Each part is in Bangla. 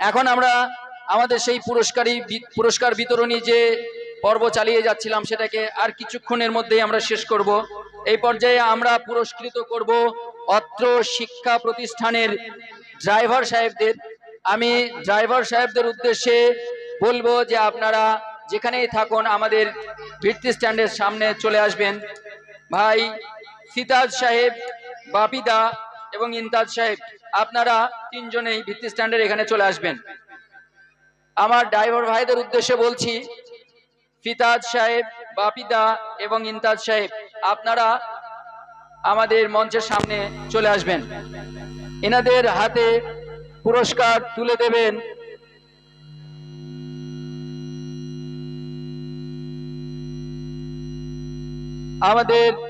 এখন আমরা আমাদের সেই পুরস্কারী বি- পুরস্কার বিতরণী যে পর্ব চালিয়ে যাচ্ছিলাম সেটাকে আর কিছুক্ষণের মধ্যেই আমরা শেষ করব। এই পর্যায়ে আমরা পুরস্কৃত করব অত্র শিক্ষা প্রতিষ্ঠানের ড্রাইভার সাহেবদের। আমি ড্রাইভার সাহেবদের উদ্দেশ্যে বলব যে আপনারা যেখানেই থাকুন, আমাদের ভিত্তি স্ট্যান্ডের সামনে চলে আসবেন। ভাই সিতাজ সাহেব, বাপিদা এবং ইন্তাজ সাহেব। আপনারা তিনজনেই ভিত্তি স্ট্যান্ডের এখানে চলে আসবেন। আমার ড্রাইভার ভাইদের উদ্দেশ্যে বলছি, ফিতাজ সাহেব, বাপিদা এবং ইন্তাজ সাহেব, আপনারা আমাদের মঞ্চের সামনে চলে আসবেন। এনাদের হাতে পুরস্কার তুলে দেবেন। আমাদের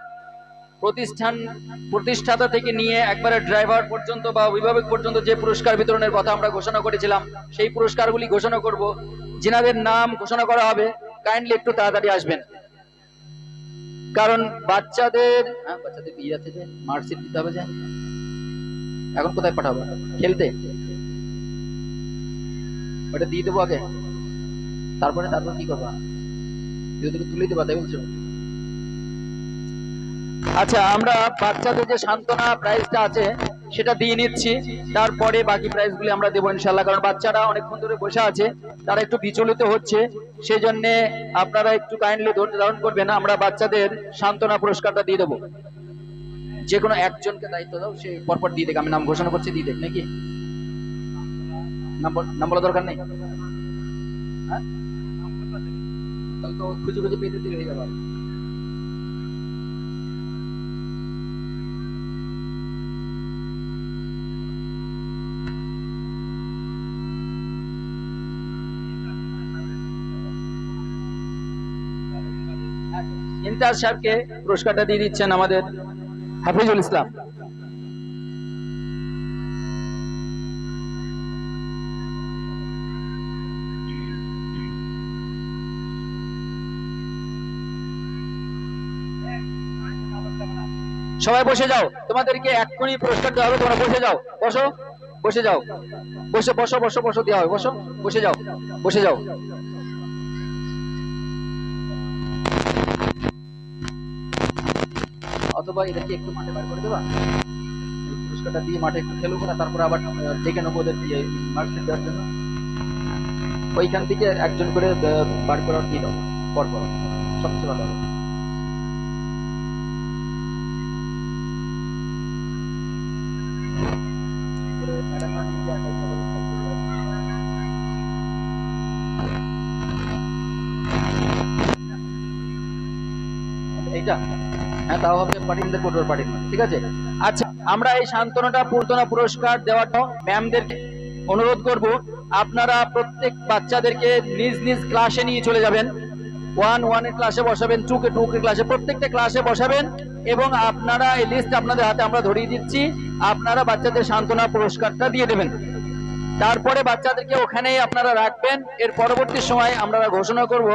প্রতিষ্ঠান প্রতিষ্ঠাতা থেকে নিয়ে একবারে ড্রাইভার পর্যন্ত বা অভিভাবক পর্যন্ত যে পুরস্কার বিতরণের কথা আমরা ঘোষণা করেছিলাম সেই পুরস্কারগুলি ঘোষণা করব। যিনাদের নাম ঘোষণা করা হবে কাইন্ডলি একটু তাড়াতাড়ি আসবেন। কারণ বাচ্চাদের হ্যাঁ, বাচ্চাদের বিয়ে আছে যে মার্কশিট দিতে হবে যে। এখন কোথায় পাঠাবো? খেলতে? ওটা দিয়ে দেবো আগে। তারপরে তারপর কি করবা? যদি তুলে দেবা তাই বলছো? আচ্ছা আমরা বাচ্চাদের যে সান্ত্বনা প্রাইজটা আছে, সেটা দিয়ে নিচ্ছি। তারপরে বাকি প্রাইজগুলি আমরা দেবো ইনশাল্লাহ কারণ বাচ্চারা অনেকক্ষণ ধরে বসে আছে, তারা একটু বিচলিত হচ্ছে। সেই জন্য আপনারা একটু কাইন্ডলি ধৈর্য ধারণ করবেন, আমরা বাচ্চাদের সান্ত্বনা পুরস্কারটা দিয়ে দেবো। যে কোনো একজনকে দায়িত্ব দাও, সে পরপর দিয়ে দেখ আমি নাম ঘোষণা করছি, দিয়ে দেখ নাকি? নাম বলা দরকার নেই? হ্যাঁ? খুঁজে খুঁজে পেতে দিলে হয়ে যাবে। ইমতাজ সাহেবকে পুরস্কারটা দিয়ে দিচ্ছেন আমাদের হাফিজুল ইসলাম। সবাই বসে যাও, তোমাদেরকে এক্ষুনি পুরস্কার দেওয়া হবে, তোমরা বসে যাও, বসো, বসে যাও, বসে, বসো বসো বসো, দেওয়া হবে, বসো, বসে যাও বসে যাও। অথবা এদেরকে একটু মাঠে বার করে দেবা। পুরস্কারটা দিয়ে মাঠে একটু খেলব না তারপর আবার ডেকে নেব ওদের দিয়ে মার্কশিট দেওয়ার জন্য। ওইখান থেকে একজন করে বার করার দিয়ে দাও পর পর সবচেয়ে ভালো হবে। এইটা? হ্যাঁ তাও হবে পার্টিদের কোটোর পার্টি ঠিক আছে? আচ্ছা আমরা এই সান্ত্বনাটা পূর্তনা পুরস্কার দেওয়াটা ম্যামদেরকে অনুরোধ করব, আপনারা প্রত্যেক বাচ্চাদেরকে নিজ নিজ ক্লাসে নিয়ে চলে যাবেন। ওয়ান ওয়ানের ক্লাসে বসাবেন টু কে টু কে ক্লাসে, প্রত্যেকটা ক্লাসে বসাবেন এবং আপনারা এই লিস্ট আপনাদের হাতে আমরা ধরিয়ে দিচ্ছি, আপনারা বাচ্চাদের সান্ত্বনা পুরস্কারটা দিয়ে দেবেন। তারপরে বাচ্চাদেরকে ওখানেই আপনারা রাখবেন, এর পরবর্তী সময় আমরা ঘোষণা করব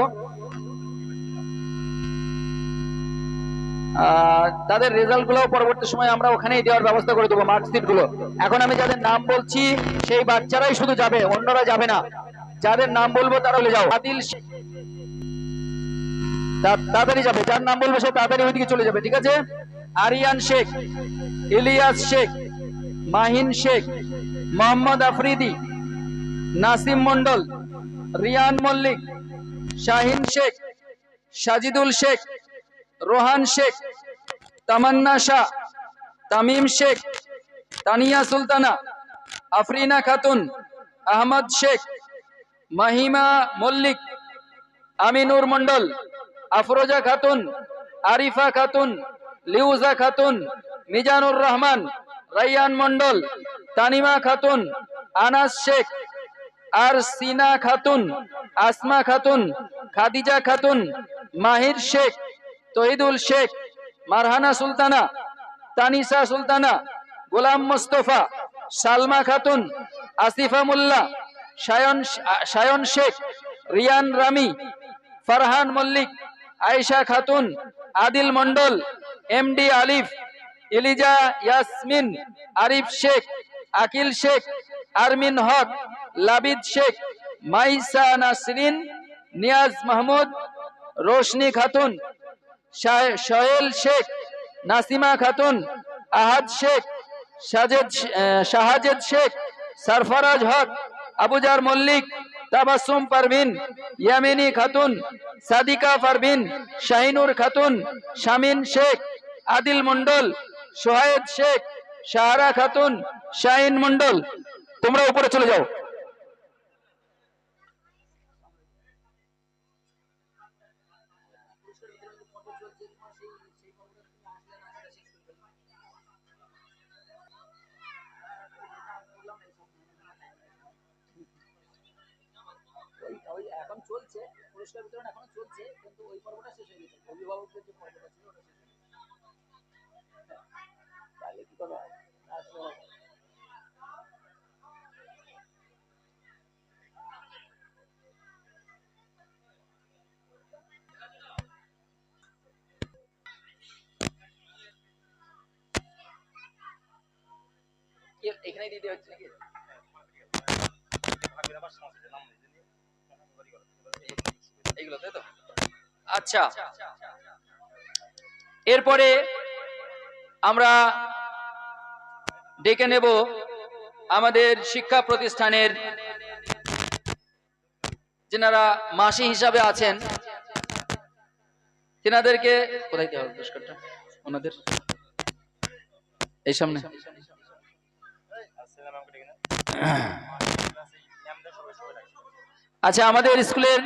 তাদের রেজাল্টগুলো পরবর্তী সময় আমরা ওখানেই দেওয়ার ব্যবস্থা করে দেবো মার্কশিটগুলো। এখন আমি যাদের নাম বলছি, সেই বাচ্চারাই শুধু যাবে, অন্যরা যাবে না। যাদের নাম বলব তারা চলে যাও। আদিল তাড়াতাড়ি যাবে, যার নাম বলব সে তাড়াতাড়ি ওইদিকে চলে যাবে, ঠিক আছে? আরিয়ান শেখ, ইলিয়াস শেখ, মাহিন শেখ, মোহাম্মদ আফ্রিদি, নাসিম মন্ডল রিয়ান মল্লিক, শাহিন শেখ, সাজিদুল শেখ রোহান শেখ, তামান্না শাহ, তামিম শেখ, তানিয়া সুলতানা, আফরিনা খাতুন, আহমদ শেখ, মাহিমা মল্লিক, আমিনুর মন্ডল আফরোজা খাতুন, আরিফা খাতুন, লিউজা খাতুন, মিজানুর রহমান, রাইয়ান মন্ডল তানিমা খাতুন, আনাস শেখ, আর সিনা খাতুন, আসমা খাতুন, খাদিজা খাতুন, মাহির শেখ তহিদুল শেখ, মারহানা সুলতানা, তানিসা সুলতানা, গোলাম মোস্তফা, সালমা খাতুন, আসিফা মোল্লা সায়ন সায়ন শেখ, রিয়ান রামি, ফারহান মল্লিক, আয়েশা খাতুন, আদিল মন্ডল এমডি আলিফ ইলিজা ইয়াসমিন, আরিফ শেখ, আকিল শেখ, আরমিন হক, লাবিদ শেখ, মাইসা নাসরিন, নিয়াজ মাহমুদ, রোশনি খাতুন সোহেল শেখ, নাসিমা খাতুন, আহাদ শেখ, সাজেদ শাহাজেদ শেখ, সরফরাজ হক, আবুজার মল্লিক তাবাসুম পারভিন, ইয়ামিনী খাতুন, সাদিকা পারভিন, শাহিনুর খাতুন শামিন শেখ, আদিল মন্ডল সোহায়েদ শেখ সাহারা খাতুন, শাহিন মন্ডল তোমরা উপরে চলে যাও। পুরস্কার বিতরণ এখনও চলছে কিন্তু ওই পর্বটা শেষ হয়ে গেছে অভিভাবকদের যে পর্বটা ছিল ওটা শেষ হয়ে তাহলে কি করব আসলে হবে। কি এখানেই দিতে হচ্ছে নাকি? আচ্ছা। এরপরে আমরা ডেকে নেব আমাদের শিক্ষা প্রতিষ্ঠানের যেনারা মাসি হিসাবে আছেন, তেনাদেরকে কোথায় দেওয়া হবে পুরস্কারটা? ওনাদের? এই সামনে। আচ্ছা আমাদের স্কুলের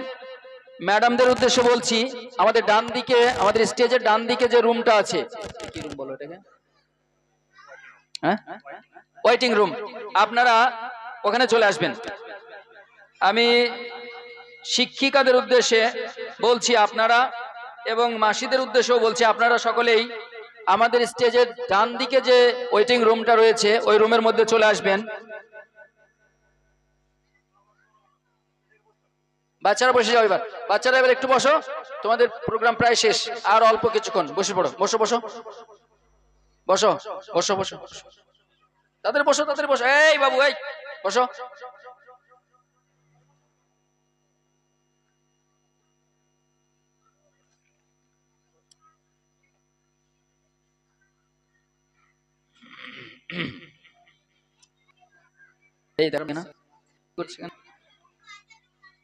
ম্যাডামদের উদ্দেশ্যে বলছি, আমাদের ডান দিকে, আমাদের স্টেজের ডান দিকে যে রুমটা আছে হ্যাঁ? ওয়েটিং রুম আপনারা ওখানে চলে আসবেন। আমি শিক্ষিকাদের উদ্দেশ্যে বলছি আপনারা এবং মাসিদের উদ্দেশ্যেও বলছি আপনারা সকলেই আমাদের স্টেজের ডান দিকে যে ওয়েটিং রুমটা রয়েছে, ওই রুমের মধ্যে চলে আসবেন। বাচ্চারা বসে যাও এবার। বাচ্চারা এবার একটু বসো। তোমাদের প্রোগ্রাম প্রায় শেষ। আর অল্প কিছুক্ষণ। বসে পড়ো। বসো বসো। বসো বসো বসো। তাদের বসো তাদের বসো। এই বাবু, এই। বসো। এই দাঁড়াবে না করছে কেন?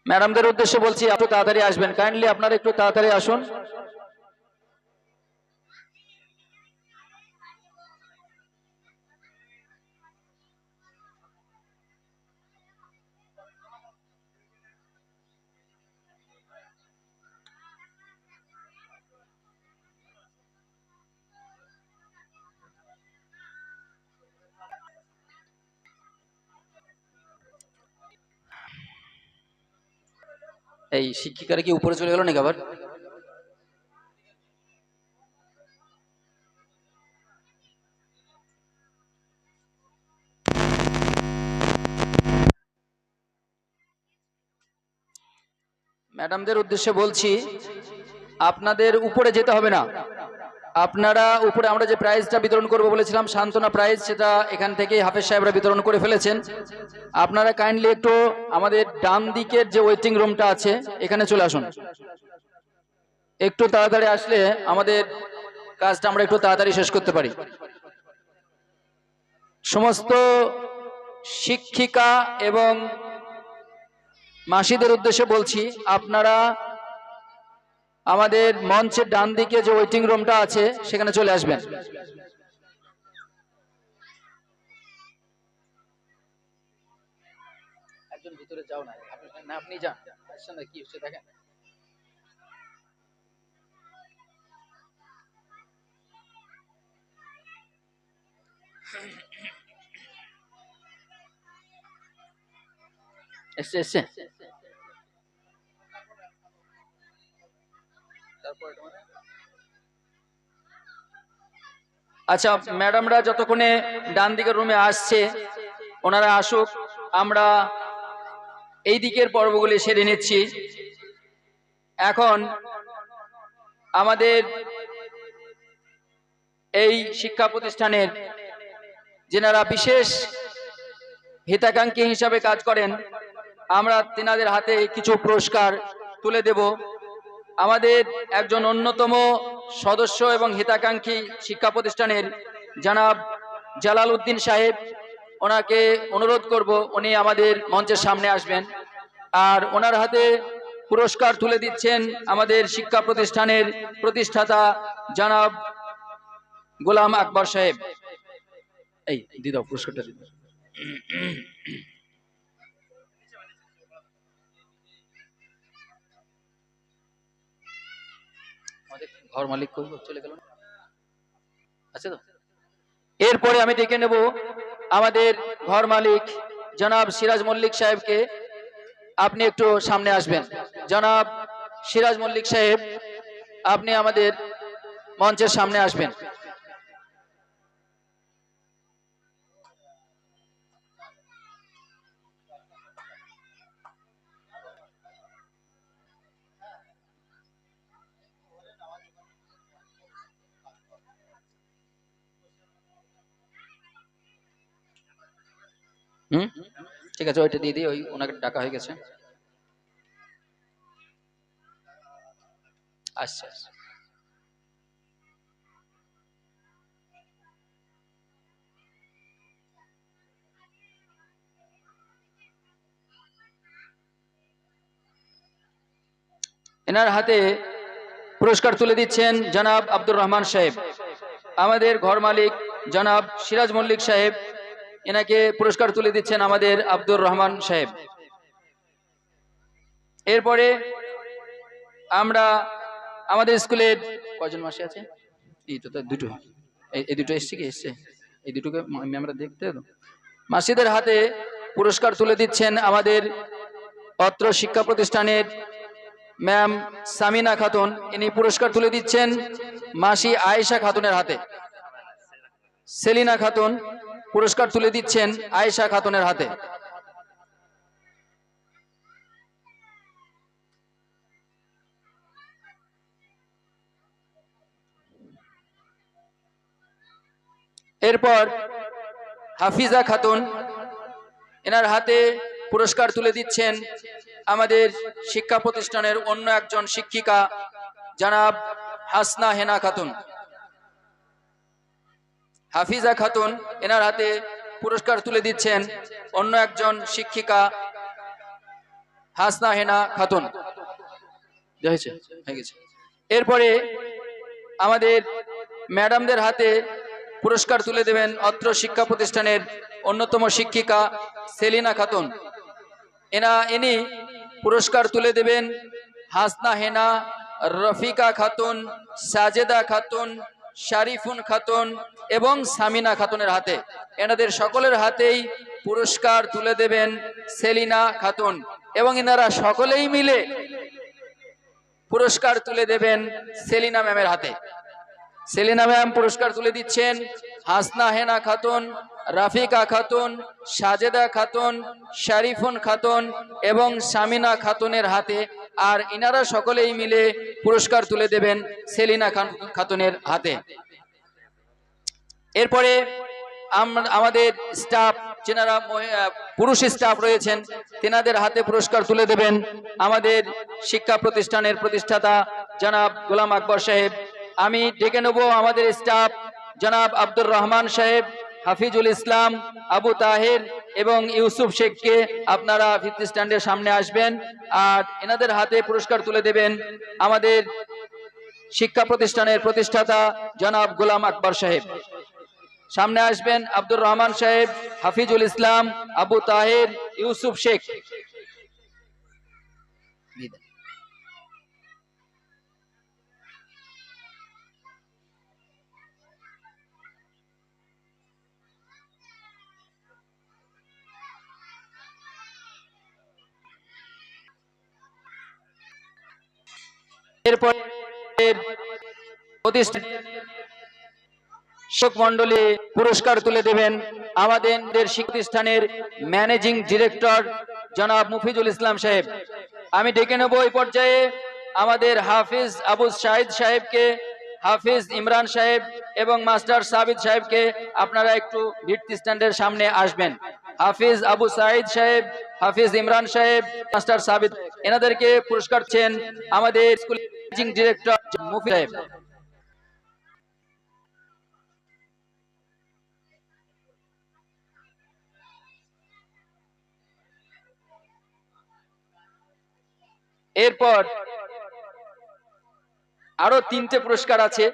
ম্যাডামদের উদ্দেশ্যে বলছি একটু তাড়াতাড়ি আসবেন। কাইন্ডলি আপনারা একটু তাড়াতাড়ি আসুন। এই শিক্ষিকারা কি উপরে চলে গেল নাকি আবার? ম্যাডামদের উদ্দেশ্যে বলছি, আপনাদের উপরে যেতে হবে না। আপনারা উপরে আমরা যে প্রাইজটা বিতরণ করব বলেছিলাম, সান্ত্বনা প্রাইজ সেটা এখান থেকেই হাফেজ সাহেবরা বিতরণ করে ফেলেছেন। আপনারা কাইন্ডলি একটু আমাদের ডান দিকের যে ওয়েটিং রুমটা আছে, এখানে চলে আসুন। একটু তাড়াতাড়ি আসলে আমাদের কাজটা আমরা একটু তাড়াতাড়ি শেষ করতে পারি। সমস্ত শিক্ষিকা এবং মাসিদের উদ্দেশ্যে বলছি, আপনারা আমাদের মঞ্চের ডান দিকে যে ওয়েটিং রুমটা আছে, সেখানে চলে আসবেন। একজন ভিতরে যাও না। আপনি যান। কি হচ্ছে দেখেন। আচ্ছা ম্যাডামরা যতক্ষণে ডান দিকের রুমে আসছে, ওনারা আসুক, আমরা এই দিকের পর্বগুলি সেরে নিচ্ছি। এখন আমাদের এই শিক্ষা প্রতিষ্ঠানের যেনারা বিশেষ হিতাকাঙ্ক্ষী হিসাবে কাজ করেন, আমরা তেনাদের হাতে কিছু পুরস্কার তুলে দেব। আমাদের একজন অন্যতম সদস্য এবং হিতাকাঙ্ক্ষী শিক্ষা প্রতিষ্ঠানের জানাব জালাল উদ্দিন সাহেব, ওনাকে অনুরোধ করব উনি আমাদের মঞ্চের সামনে আসবেন। আর ওনার হাতে পুরস্কার তুলে দিচ্ছেন আমাদের শিক্ষা প্রতিষ্ঠানের প্রতিষ্ঠাতা জানাব গোলাম আকবর সাহেব। এই দিদাও পুরস্কারটা ঘর মালিক কই? চলে গেল আছে তো? এরপরে আমি ডেকে নেব আমাদের ঘর মালিক, জনাব সিরাজ মল্লিক সাহেবকে। আপনি একটু সামনে আসবেন। জনাব সিরাজ মল্লিক সাহেব, আপনি আমাদের মঞ্চের সামনে আসবেন। হুম? ঠিক আছে, ওইটা দিয়ে দিই, ওই ওনাকে ডাকা হয়ে গেছে। আচ্ছা আচ্ছা। এনার হাতে পুরস্কার তুলে দিচ্ছেন জনাব আব্দুর রহমান সাহেব। আমাদের ঘর মালিক জনাব সিরাজ মল্লিক সাহেব। এনাকে পুরস্কার তুলে দিচ্ছেন আমাদের আব্দুর রহমান সাহেব। এরপরে আমরা আমাদের স্কুলের কজন মাসে আছে? এই তো দুটো। এই দুটো এসছে কি? এসছে। এই দুটোকে আমরা দেখতে মাসিদের হাতে পুরস্কার তুলে দিচ্ছেন আমাদের অত্র শিক্ষা প্রতিষ্ঠানের ম্যাম সামিনা খাতুন। ইনি পুরস্কার তুলে দিচ্ছেন মাসি আয়েশা খাতুনের হাতে। সেলিনা খাতুন পুরস্কার তুলে দিচ্ছেন আয়েশা খাতুনের হাতে। এরপর হাফিজা খাতুন, এনার হাতে পুরস্কার তুলে দিচ্ছেন আমাদের শিক্ষা প্রতিষ্ঠানের অন্য একজন শিক্ষিকা, জানাব হাসনা হেনা খাতুন। হাফিজা খাতুন এনার হাতে পুরস্কার তুলে দিচ্ছেন অন্য একজন শিক্ষিকা হাসনা হেনা খাতুন। এরপরে আমাদের ম্যাডামদের হাতে পুরস্কার তুলে দেবেন অত্র শিক্ষা প্রতিষ্ঠানের অন্যতম শিক্ষিকা সেলিনা খাতুন। এনা, ইনি পুরস্কার তুলে দেবেন হাসনা হেনা, রফিকা খাতুন, সাজেদা খাতুন, শারিফুন খাতুন এবং সামিনা খাতুনের হাতে। এনাদের সকলের হাতেই পুরস্কার তুলে দেবেন সেলিনা খাতুন এবং এনারা সকলেই মিলে পুরস্কার তুলে দেবেন সেলিনা ম্যামের হাতে। সেলিনা ম্যাম পুরস্কার তুলে দিচ্ছেন হাসনা হেনা খাতুন, রাফিকা খাতুন, সাজেদা খাতুন, শারিফুন খাতুন এবং সামিনা খাতুনের হাতে। আর ইনারা সকলেই মিলে পুরস্কার তুলে দেবেন সেলিনা খাতুনের হাতে। এরপরে আমাদের স্টাফ যেনারা পুরুষ স্টাফ রয়েছেন, তেনাদের হাতে পুরস্কার তুলে দেবেন। আমাদের শিক্ষা প্রতিষ্ঠানের প্রতিষ্ঠাতা জনাব গোলাম আকবর সাহেব। আমি ডেকে নেব আমাদের স্টাফ জনাব আব্দুর রহমান সাহেব, হাফিজুল ইসলাম, আবু তাহের এবং ইউসুফ শেখকে। আপনারা ভিত্তি স্ট্যান্ডের সামনে আসবেন আর এনাদের হাতে পুরস্কার তুলে দেবেন আমাদের শিক্ষা প্রতিষ্ঠানের প্রতিষ্ঠাতা জনাব গোলাম আকবর সাহেব। সামনে আসবেন আব্দুর রহমান সাহেব হাফিজুল ইসলাম আবু তাহের ইউসুফ শেখ। এরপর প্রতিষ্ঠা শিক্ষক মন্ডলী পুরস্কার তুলে দেবেন আমাদের শিক্ষাপ্রতিষ্ঠানের ম্যানেজিং ডিরেক্টর জনাব মুফিজুল ইসলাম সাহেব। আমি ডেকে নেব এই পর্যায়ে আমাদের হাফিজ আবু শাহিদ সাহেবকে, হাফিজ ইমরান সাহেব এবং মাস্টার সাবিদ সাহেবকে আপনারা একটু ভিত্তি স্ট্যান্ডের সামনে আসবেন। হাফিজ আবু সাইদ সাহেব, হাফিজ ইমরান সাহেব, মাস্টার সাবিদ এনাদেরকে পুরস্কার দিচ্ছেন আমাদের স্কুল ডিরেক্টর মুফি সাহেব। এরপর আরও তিনটে পুরস্কার আছে।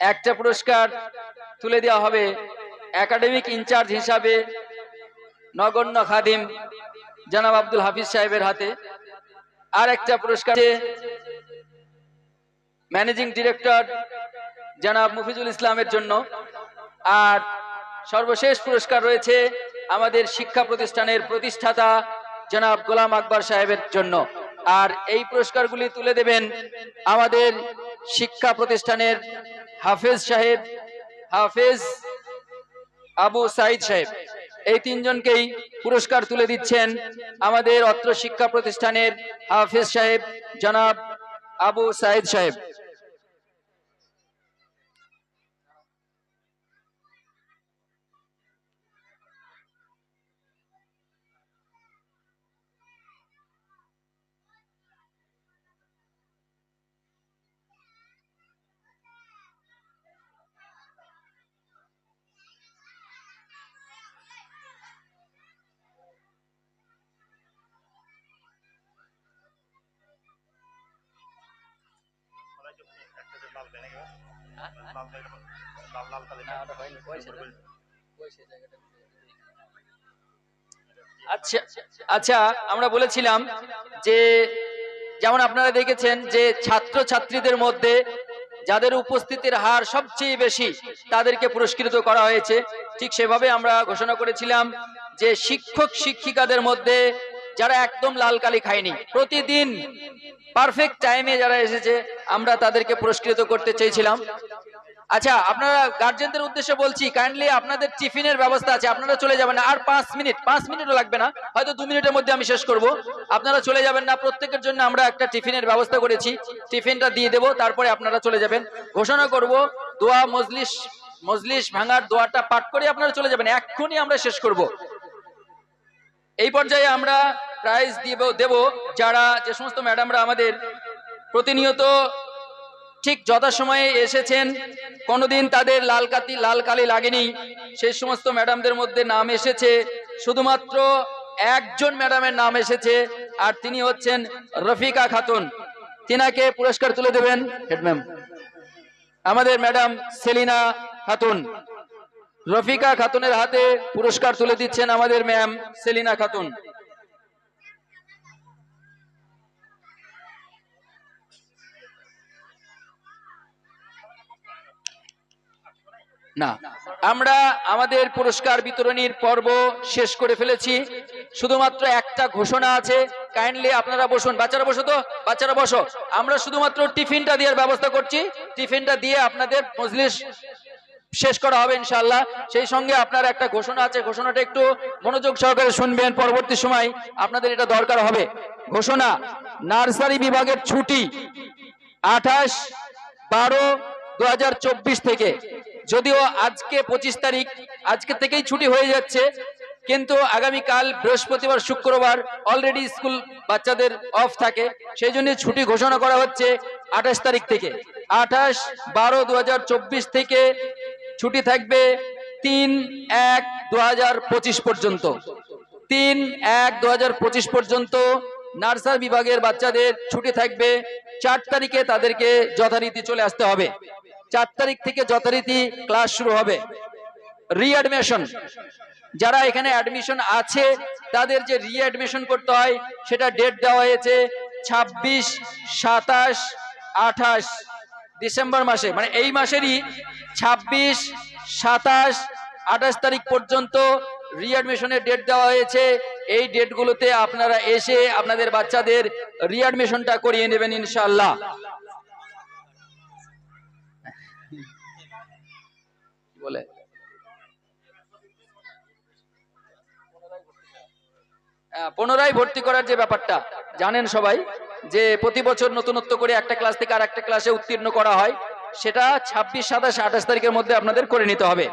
একটা পুরস্কার তুলে দেওয়া হবে একাডেমিক ইনচার্জ হিসাবে নগণ্য খাদিম জনাব আব্দুল হাফিজ সাহেবের হাতে। আর একটা পুরস্কার ম্যানেজিং ডিরেক্টর জনাব মুফিজুল ইসলামের জন্য। আর সর্বশেষ পুরস্কার রয়েছে আমাদের শিক্ষা প্রতিষ্ঠানের প্রতিষ্ঠাতা জনাব গোলাম আকবর সাহেবের জন্য। আর এই পুরস্কারগুলি তুলে দেবেন আমাদের শিক্ষা প্রতিষ্ঠানের হাফেজ সাহেব, হাফেজ আবু সাইদ সাহেব। এই তিনজনকেই পুরস্কার তুলে দিচ্ছেন আমাদের অত্র শিক্ষা প্রতিষ্ঠানের হাফেজ সাহেব, জনাব আবু সাইদ সাহেব। আচ্ছা আচ্ছা আমরা বলেছিলাম যে, যেমন আপনারা দেখেছেন যে ছাত্র ছাত্রীদের মধ্যে যাদের উপস্থিতির হার সবচেয়ে বেশি তাদেরকে পুরস্কৃত করা হয়েছে। ঠিক সেভাবে আমরা ঘোষণা করেছিলাম যে শিক্ষক শিক্ষিকাদের মধ্যে যারা একদম লাল কালি খায়নি, প্রতিদিন পারফেক্ট টাইমে যারা এসেছে, আমরা তাদেরকে পুরস্কৃত করতে চেয়েছিলাম। আচ্ছা আপনারা গার্জেনদের উদ্দেশ্যে বলছি কাইন্ডলি আপনাদের টিফিনের ব্যবস্থা আছে, আপনারা চলে যাবেন আর পাঁচ মিনিট পাঁচ মিনিটও লাগবে না, হয়তো দু মিনিটের মধ্যে আমি শেষ করব। আপনারা চলে যাবেন না, প্রত্যেকের জন্য আমরা একটা টিফিনের ব্যবস্থা করেছি। টিফিনটা দিয়ে দেবো, তারপরে আপনারা চলে যাবেন। ঘোষণা করব, দোয়া, মজলিস মজলিস ভাঙার দোয়াটা পাঠ করে আপনারা চলে যাবেন। এক্ষুনি আমরা শেষ করব। এই পর্যায়ে আমরা প্রাইজ দিব, দেব যারা, যে সমস্ত ম্যাডামরা আমাদের প্রতিনিয়ত ঠিক যথাসময়ে এসেছেন, কোনোদিন তাদের লাল কাতি, লাল কালি লাগেনি, সেই সমস্ত ম্যাডামদের মধ্যে নাম এসেছে, শুধুমাত্র একজন ম্যাডামের নাম এসেছে, আর তিনি হচ্ছেন রফিকা খাতুন। তিনাকে পুরস্কার তুলে দেবেন হেড ম্যাম আমাদের ম্যাডাম সেলিনা খাতুন। রফিকা খাতুনের হাতে পুরস্কার তুলে দিচ্ছেন আমাদের ম্যাম সেলিনা খাতুন। না, আমরা আমাদের পুরস্কার বিতরণীর পর্ব শেষ করে ফেলেছি। শুধুমাত্র একটা ঘোষণা আছে কাইন্ডলি আপনারা বসুন। বাচ্চারা বসো তো? বাচ্চারা বসো। আমরা শুধুমাত্র টিফিনটা দেওয়ার ব্যবস্থা করছি। টিফিনটা দিয়ে আপনাদের মজলিস শেষ করা হবে ইনশাল্লাহ সেই সঙ্গে আপনার একটা ঘোষণা আছে, ঘোষণাটা একটু মনোযোগ সহকারে শুনবেন, পরবর্তী সময় আপনাদের এটা দরকার হবে। ঘোষণা, নার্সারি বিভাগের ছুটি আঠাশ বারো দু থেকে। যদিও আজকে পঁচিশ তারিখ, আজকে থেকেই ছুটি হয়ে যাচ্ছে, কিন্তু আগামীকাল বৃহস্পতিবার, শুক্রবার অলরেডি স্কুল বাচ্চাদের অফ থাকে। সেই জন্য ছুটি ঘোষণা করা হচ্ছে আঠাশ তারিখ থেকে। আঠাশ বারো দু থেকে ছুটি থাকবে তিন এক দু পর্যন্ত। তিন এক দু পর্যন্ত নার্সার বিভাগের বাচ্চাদের ছুটি থাকবে চার তারিখে তাদেরকে যথারীতি চলে আসতে হবে। চার তারিখ থেকে যথারীতি ক্লাস শুরু হবে। রিঅ্যাডমিশন যারা এখানে অ্যাডমিশন আছে, তাদের যে রিঅ্যাডমিশন করতে হয়, সেটা ডেট দেওয়া হয়েছে ছাব্বিশ সাতাশ আঠাশ। ডিসেম্বর মাসে মানে এই মাসেরই ছাব্বিশ, সাতাশ, আঠাশ তারিখ পর্যন্ত রিঅ্যাডমিশনের ডেট দেওয়া হয়েছে। এই ডেটগুলোতে আপনারা এসে আপনাদের বাচ্চাদের রিঅ্যাডমিশনটা করিয়ে নেবেন ইনশাল্লাহ বলে? পুনরায় ভর্তি করার যে ব্যাপারটা, জানেন সবাই? যে প্রতি বছর নতুনত্ব করে একটা ক্লাস থেকে আর একটা ক্লাসে উত্তীর্ণ করা হয়, সেটা ছাব্বিশ, সাতাশ, আঠাশ তারিখের মধ্যে আপনাদের করে নিতে হবে।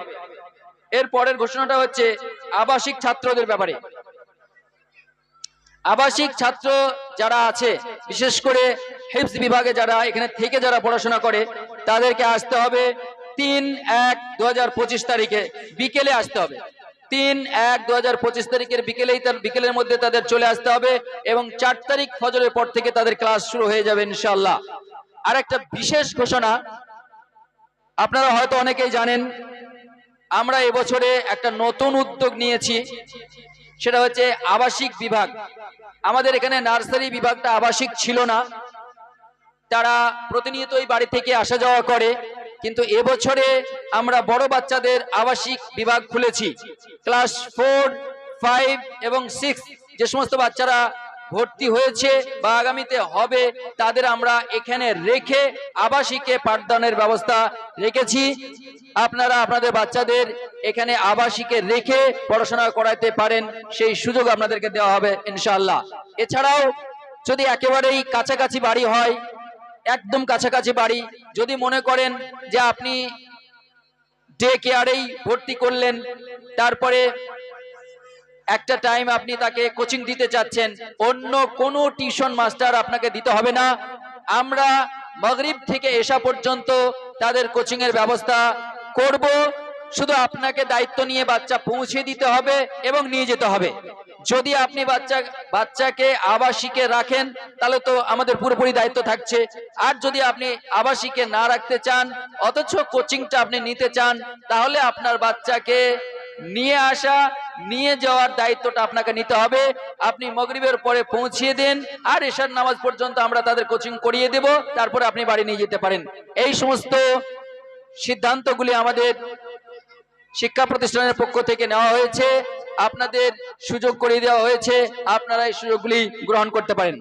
এর পরের ঘোষণাটা হচ্ছে আবাসিক ছাত্রদের ব্যাপারে। আবাসিক ছাত্র যারা আছে, বিশেষ করে হিপস বিভাগে যারা, এখানে থেকে যারা পড়াশোনা করে, তাদেরকে আসতে হবে তিন এক দু তারিখে। বিকেলে আসতে হবে। তিন এক দু হাজার পঁচিশ তারিখের বিকেলেই তার বিকেলের মধ্যে তাদের চলে আসতে হবে এবং চার তারিখ ফজরের পর থেকে তাদের ক্লাস শুরু হয়ে যাবে ইনশাল্লাহ আর একটা বিশেষ ঘোষণা, আপনারা হয়তো অনেকেই জানেন, আমরা এবছরে একটা নতুন উদ্যোগ নিয়েছি, সেটা হচ্ছে আবাসিক বিভাগ। আমাদের এখানে নার্সারি বিভাগটা আবাসিক ছিল না, তারা প্রতিনিয়ত ওই বাড়ি থেকে আসা যাওয়া করে। কিন্তু এবছরে আমরা বড় বাচ্চাদের আবাসিক বিভাগ খুলেছি। ক্লাস ফোর, ফাইভ এবং সিক্স যে সমস্ত বাচ্চারা ভর্তি হয়েছে বা আগামীতে হবে, তাদের আমরা এখানে রেখে আবাসিকে পাঠদানের ব্যবস্থা রেখেছি। আপনারা আপনাদের বাচ্চাদের এখানে আবাসিকে রেখে পড়াশোনা করাতে পারেন, সেই সুযোগ আপনাদেরকে দেওয়া হবে ইনশাল্লাহ এছাড়াও যদি একেবারেই কাছাকাছি বাড়ি হয় একদম কাছাকাছি বাড়ি। যদি মনে করেন যে আপনি ডে কেয়ারেই ভর্তি করলেন, তারপরে একটা টাইম আপনি তাকে কোচিং দিতে চাচ্ছেন, অন্য কোনো টিউশন মাস্টার আপনাকে দিতে হবে না। আমরা মগরিব থেকে এসা পর্যন্ত তাদের কোচিংয়ের ব্যবস্থা করব। শুধু আপনাকে দায়িত্ব নিয়ে বাচ্চা পৌঁছে দিতে হবে এবং নিয়ে যেতে হবে। যদি আপনি বাচ্চা, বাচ্চাকে আবাসিকে রাখেন, তাহলে তো আমাদের পুরোপুরি দায়িত্ব থাকছে। আর যদি আপনি আবাসিকে না রাখতে চান, অথচ কোচিংটা আপনি নিতে চান, তাহলে আপনার বাচ্চাকে নিয়ে আসা, নিয়ে যাওয়ার দায়িত্বটা আপনাকে নিতে হবে। আপনি মগরিবের পরে পৌঁছিয়ে দেন, আর এশার নামাজ পর্যন্ত আমরা তাদের কোচিং করিয়ে দেব, তারপরে আপনি বাড়ি নিয়ে যেতে পারেন। এই সমস্ত সিদ্ধান্তগুলি আমাদের শিক্ষা প্রতিষ্ঠানের পক্ষ থেকে নেওয়া হয়েছে। আপনাদের সুযোগ করে দেওয়া হয়েছে। আপনারা এই সুযোগগুলি গ্রহণ করতে পারেন।